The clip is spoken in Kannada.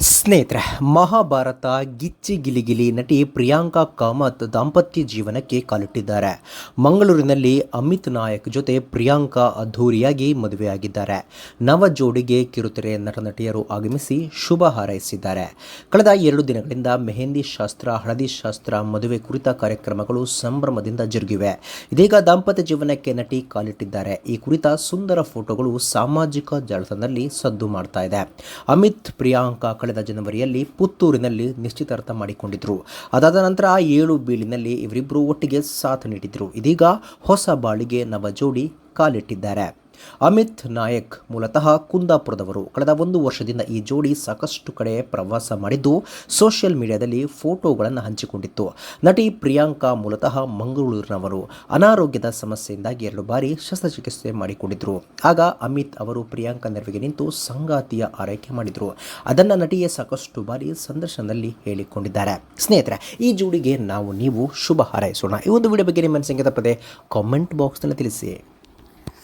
ಸ್ನೇಹಿತರೆ, ಮಹಾಭಾರತ ಗಿಚ್ಚಿ ಗಿಲಿಗಿಲಿ ನಟಿ ಪ್ರಿಯಾಂಕಾ ಕಾಮತ್ ದಾಂಪತ್ಯ ಜೀವನಕ್ಕೆ ಕಾಲಿಟ್ಟಿದ್ದಾರೆ. ಮಂಗಳೂರಿನಲ್ಲಿ ಅಮಿತ್ ನಾಯಕ್ ಜೊತೆ ಪ್ರಿಯಾಂಕಾ ಅದ್ಧೂರಿಯಾಗಿ ಮದುವೆಯಾಗಿದ್ದಾರೆ. ನವ ಜೋಡಿಗೆ ಕಿರುತೆರೆ ನಟ ನಟಿಯರು ಆಗಮಿಸಿ ಶುಭ ಹಾರೈಸಿದ್ದಾರೆ. ಕಳೆದ ಎರಡು ದಿನಗಳಿಂದ ಮೆಹಂದಿ ಶಾಸ್ತ್ರ, ಹಳದಿ ಶಾಸ್ತ್ರ ಮದುವೆ ಕುರಿತ ಕಾರ್ಯಕ್ರಮಗಳು ಸಂಭ್ರಮದಿಂದ ಜರುಗಿವೆ. ಇದೀಗ ದಾಂಪತ್ಯ ಜೀವನಕ್ಕೆ ನಟಿ ಕಾಲಿಟ್ಟಿದ್ದಾರೆ. ಈ ಕುರಿತ ಸುಂದರ ಫೋಟೋಗಳು ಸಾಮಾಜಿಕ ಜಾಲತಾಣದಲ್ಲಿ ಸದ್ದು ಮಾಡ್ತಾ ಇದೆ. ಅಮಿತ್, ಪ್ರಿಯಾಂಕಾ ಜನವರಿಯಲ್ಲಿ ಪುತ್ತೂರಿನಲ್ಲಿ ನಿಶ್ಚಿತಾರ್ಥ ಮಾಡಿಕೊಂಡಿದ್ದರು ಅದಾದ ನಂತರ ಏಳು ಬೀಳಿನಲ್ಲಿ ಇವರಿಬ್ಬರು ಒಟ್ಟಿಗೆ ಸಾಥ್ ನೀಡಿದರು. ಇದೀಗ ಹೊಸ ಬಾಳಿಗೆ ನವ ಜೋಡಿ ಕಾಲಿಟ್ಟಿದ್ದಾರೆ. ಅಮಿತ್ ನಾಯಕ್ ಮೂಲತಃ ಕುಂದಾಪುರದವರು. ಕಳೆದ ಒಂದು ವರ್ಷದಿಂದ ಈ ಜೋಡಿ ಸಾಕಷ್ಟು ಕಡೆ ಪ್ರವಾಸ ಮಾಡಿದ್ದು ಸೋಷಿಯಲ್ ಮೀಡಿಯಾದಲ್ಲಿ ಫೋಟೋಗಳನ್ನು ಹಂಚಿಕೊಂಡಿತ್ತು. ನಟಿ ಪ್ರಿಯಾಂಕಾ ಮೂಲತಃ ಮಂಗಳೂರಿನವರು. ಅನಾರೋಗ್ಯದ ಸಮಸ್ಯೆಯಿಂದಾಗಿ ಎರಡು ಬಾರಿ ಶಸ್ತ್ರಚಿಕಿತ್ಸೆ ಮಾಡಿಕೊಂಡಿದ್ದರು ಆಗ ಅಮಿತ್ ಅವರು ಪ್ರಿಯಾಂಕಾ ನೆರವಿಗೆ ನಿಂತು ಸಂಗಾತಿಯ ಆರೈಕೆ ಮಾಡಿದರು. ಅದನ್ನು ನಟಿಯೇ ಸಾಕಷ್ಟು ಬಾರಿ ಸಂದರ್ಶನದಲ್ಲಿ ಹೇಳಿಕೊಂಡಿದ್ದಾರೆ. ಸ್ನೇಹಿತರೆ, ಈ ಜೋಡಿಗೆ ನಾವು ನೀವು ಶುಭ ಹಾರೈಸೋಣ. ಈ ಒಂದು ವಿಡಿಯೋ ಬಗ್ಗೆ ನಿಮ್ಮ ಸಂಗೀತ ಪದೇ ಕಾಮೆಂಟ್ ಬಾಕ್ಸ್ನಲ್ಲಿ ತಿಳಿಸಿ.